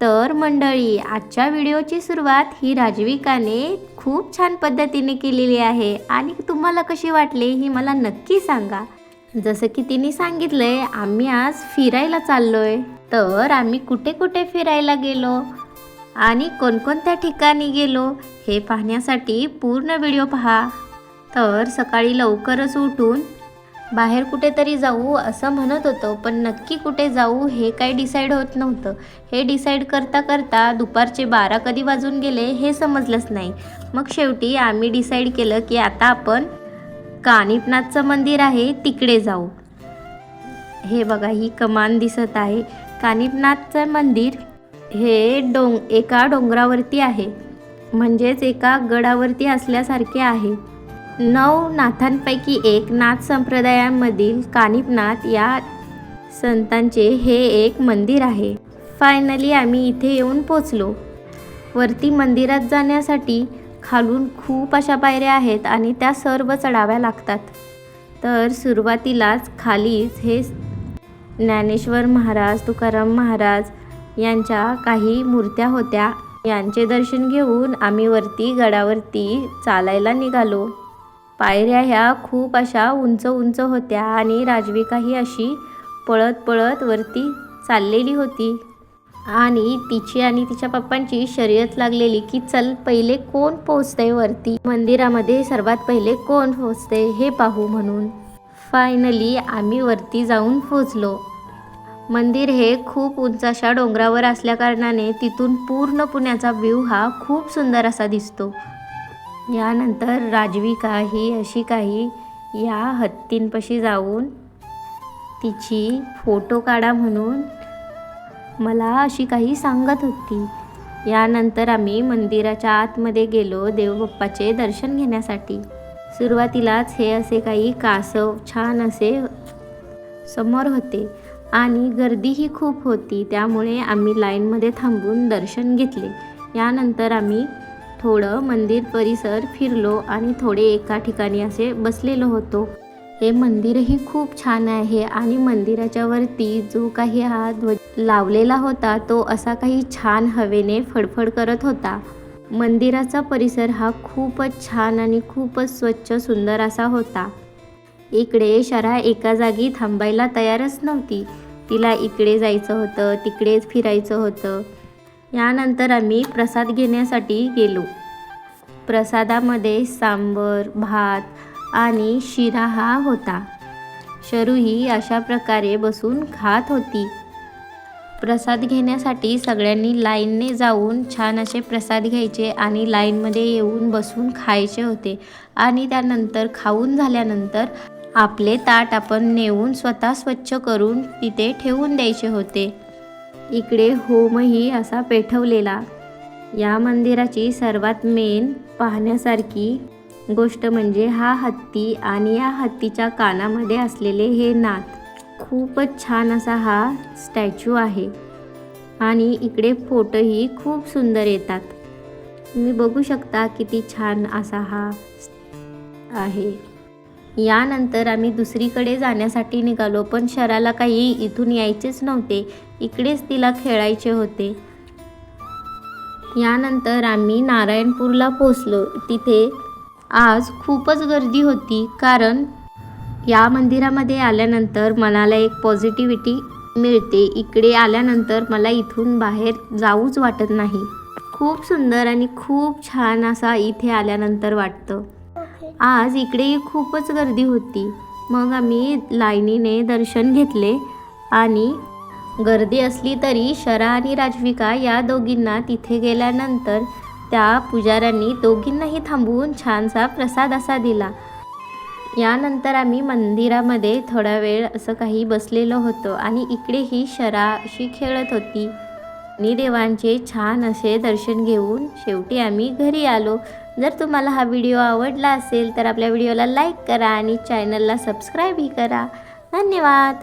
तर मंडळी आजच्या व्हिडिओची सुरुवात ही राजविकाने खूप छान पद्धतीने केलेली आहे. आणि तुम्हाला कशी वाटली ही मला नक्की सांगा. जसं की तिने सांगितलंय आम्ही आज फिरायला चाललोय. तर आम्ही कुठे कुठे फिरायला गेलो आणि कोणकोणत्या ठिकाणी गेलो हे पाहण्यासाठी पूर्ण व्हिडिओ पहा. तर सकाळी लवकरच उठून बाहेर कुठेतरी जाऊ असं म्हणत होतो पण नक्की कुठे जाऊ हे काही डिसाईड होत नव्हतं. हे डिसाईड करता करता दुपारचे बारा कधी वाजून गेले हे समजलंच नाही. मग शेवटी आम्ही डिसाईड केलं की आता आपण कानिपनाथचं मंदिर आहे तिकडे जाऊ. हे बघा ही कमान दिसत आहे. कानिपनाथचं मंदिर हे डोंग एका डोंगरावरती आहे. म्हणजेच एका गडावरती असल्यासारखे आहे. नऊ नाथांपैकी एक नाथ संप्रदायांमधील कानिपनाथ या संतांचे हे एक मंदिर आहे. फायनली आम्ही इथे येऊन पोचलो वरती मंदिरात जाण्यासाठी खालून खूप अशा पायऱ्या आहेत आणि त्या सर्व चढाव्या लागतात. तर सुरुवातीलाच खालीच हे ज्ञानेश्वर महाराज तुकाराम महाराज यांच्या काही मूर्त्या होत्या. यांचे दर्शन घेऊन आम्ही वरती गडावरती चालायला निघालो. पायऱ्या ह्या खूप अशा उंच उंच होत्या आणि राजविका ही अशी पळत पळत वरती चाललेली होती. आणि तिची आणि तिच्या पप्पांची शर्यत लागलेली की चल पहिले कोण पोचते वरती? मंदिरामध्ये सर्वात पहिले कोण पोचते हे पाहू म्हणून. फायनली आम्ही वरती जाऊन पोचलो मंदिर हे खूप उंच अशा डोंगरावर असल्याकारणाने तिथून पूर्ण पुण्याचा व्ह्यू हा खूप सुंदर असा दिसतो. यानंतर राजविका ही अशी काही या हत्तींपाशी जाऊन तिची फोटो काढा म्हणून मला अशी काही सांगत होती. यानंतर आम्ही मंदिराच्या आतमध्ये गेलो देवबाप्पाचे दर्शन घेण्यासाठी. सुरुवातीलाच हे असे काही कासव छान असे समोर होते आणि गर्दीही खूप होती त्यामुळे आम्ही लाईनमध्ये थांबून दर्शन घेतले. यानंतर आम्ही थोडं मंदिर परिसर फिरलो आणि थोडे एका ठिकाणी असे बसलेलो होतो. हे मंदिरही खूप छान आहे आणि मंदिराच्या वरती जो काही हा ध्वज लावलेला होता तो असा काही छान हवेने फडफड करत होता. मंदिराचा परिसर हा खूपच छान आणि खूपच स्वच्छ सुंदर असा होता. इकडे शरा एका जागी थांबायला तयारच नव्हती. तिला इकडे जायचं होतं तिकडेच फिरायचं होतं. यानंतर आम्ही प्रसाद घेण्यासाठी गेलो. प्रसादामध्ये सांबर भात आणि शिरा हा होता. शरू ही अशा प्रकारे बसून खात होती. प्रसाद घेण्यासाठी सगळ्यांनी लाईनने जाऊन छान असे प्रसाद घ्यायचे आणि लाईनमध्ये येऊन बसून खायचे होते आणि त्यानंतर खाऊन झाल्यानंतर आपले ताट आपण नेऊन स्वतः स्वच्छ करून तिथे ठेवून द्यायचे होते. इकडे होमही असा पेठवलेला. या मंदिराची सर्वात मेन पाहण्यासारखी गोष्ट म्हणजे हा हत्ती आणि या हत्तीच्या कानामध्ये असलेले हे नात. खूपच छान असा हा स्टॅच्यू आहे. आणि इकडे फोटोही खूप सुंदर येतात. तुम्ही बघू शकता किती छान असा हा आहे. यानंतर आम्ही दुसरीकडे जाण्यासाठी निघालो पण शराला काही इथून यायचेच नव्हते. इकडेच तिला खेळायचे होते. यानंतर आम्ही नारायणपूरला पोचलो तिथे आज खूपच गर्दी होती कारण या मंदिरामध्ये आल्यानंतर मनाला एक पॉझिटिव्हिटी मिळते. इकडे आल्यानंतर मला इथून बाहेर जाऊच वाटत नाही. खूप सुंदर आणि खूप छान असा इथे आल्यानंतर वाटतं. आज इकडेही खूपच गर्दी होती. मग आम्ही लाईनीने दर्शन घेतले आणि गर्दी असली तरी शरा आणि राजविका या दोघींना तिथे गेल्यानंतर त्या पुजाऱ्यांनी दोघींनाही थांबवून छानसा प्रसाद असा दिला. यानंतर आम्ही मंदिरामध्ये थोडा वेळ असं काही बसलेलो होतो आणि इकडेही शरा अशी खेळत होती. आणि देवांचे छान असे दर्शन घेऊन शेवटी आम्ही घरी आलो. जर तुम्हाला हा व्हिडिओ आवडला असेल तर आपल्या व्हिडिओला लाईक करा आणि चॅनलला सबस्क्राईबही करा. धन्यवाद.